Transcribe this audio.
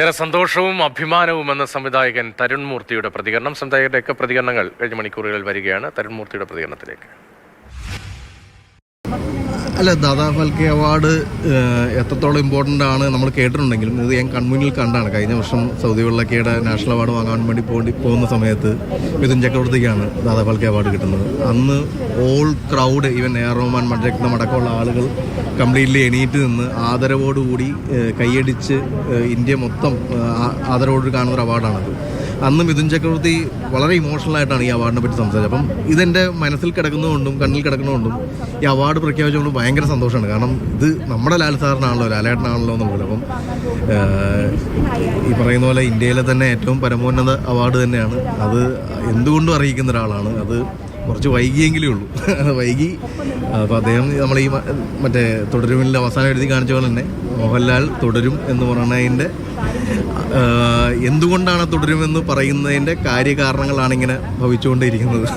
ഏറെ സന്തോഷവും അഭിമാനവും എന്ന സംവിധായകൻ തരുൺമൂർത്തിയുടെ പ്രതികരണം. സംവിധായകരുടെയൊക്കെ പ്രതികരണങ്ങൾ കഴിഞ്ഞ മണിക്കൂറുകളിൽ വരികയാണ്. തരുൺമൂർത്തിയുടെ പ്രതികരണത്തിലേക്ക്. അല്ല ദാദാ ഫൽക്കെ അവാർഡ് എത്രത്തോളം ഇമ്പോർട്ടന്റ് ആണ് നമ്മൾ കേട്ടിട്ടുണ്ടെങ്കിലും ഇത് ഞാൻ കൺമുന്നിൽ കണ്ടാണ്. കഴിഞ്ഞ വർഷം സൗദി വെള്ളക്കയുടെ നാഷണൽ അവാർഡ് വാങ്ങാൻ വേണ്ടി പോയി പോകുന്ന സമയത്ത് മിഥുൻ ചക്രവർത്തിക്കാണ് ദാദാ ഫൽക്കെ അവാർഡ് കിട്ടുന്നത്. അന്ന് all crowd even A R Rahman മഡ്രക്തം അടക്കമുള്ള ആളുകൾ കംപ്ലീറ്റ്ലി എണീറ്റ് നിന്ന് ആദരവോടുകൂടി കൈയടിച്ച് ഇന്ത്യ മൊത്തം ആദരവോട് കാണുന്ന ഒരു അവാർഡാണത്. അന്ന് മിഥുൻ ചക്രവർത്തി വളരെ ഇമോഷണൽ ആയിട്ടാണ് ഈ അവാർഡിനെ പറ്റി സംസാരിച്ചത്. അപ്പം ഇതെന്റെ മനസ്സിൽ കിടക്കുന്നതുകൊണ്ടും കണ്ണിൽ കിടക്കുന്നതുകൊണ്ടും ഈ അവാർഡ് പ്രഖ്യാപിച്ചുകൊണ്ട് ഭയങ്കര സന്തോഷമാണ്. കാരണം ഇത് നമ്മുടെ ലാൽ സാറിനാണല്ലോ ലാലേട്ടനാണല്ലോ എന്നുള്ളത് അപ്പം ഈ പറയുന്ന പോലെ ഇന്ത്യയിലെ തന്നെ ഏറ്റവും പരമോന്നത അവാർഡ് തന്നെയാണ്. അത് എന്തുകൊണ്ടും അറിയിക്കുന്ന ഒരാളാണ്. അത് കുറച്ച് വൈകിയെങ്കിലേ ഉള്ളൂ. വൈകി അപ്പോൾ അദ്ദേഹം നമ്മൾ ഈ മറ്റേ തുടരുമില്ല അവസാനം എഴുതി കാണിച്ച പോലെ തന്നെ മോഹൻലാൽ തുടരും എന്ന് പറയുന്നതിന്റെ എന്തുകൊണ്ടാണ് തുടരുമെന്ന് പറയുന്നതിന്റെ കാര്യകാരണങ്ങളാണ് ഇങ്ങനെ ഭവിച്ചുകൊണ്ടേയിരിക്കുന്നത്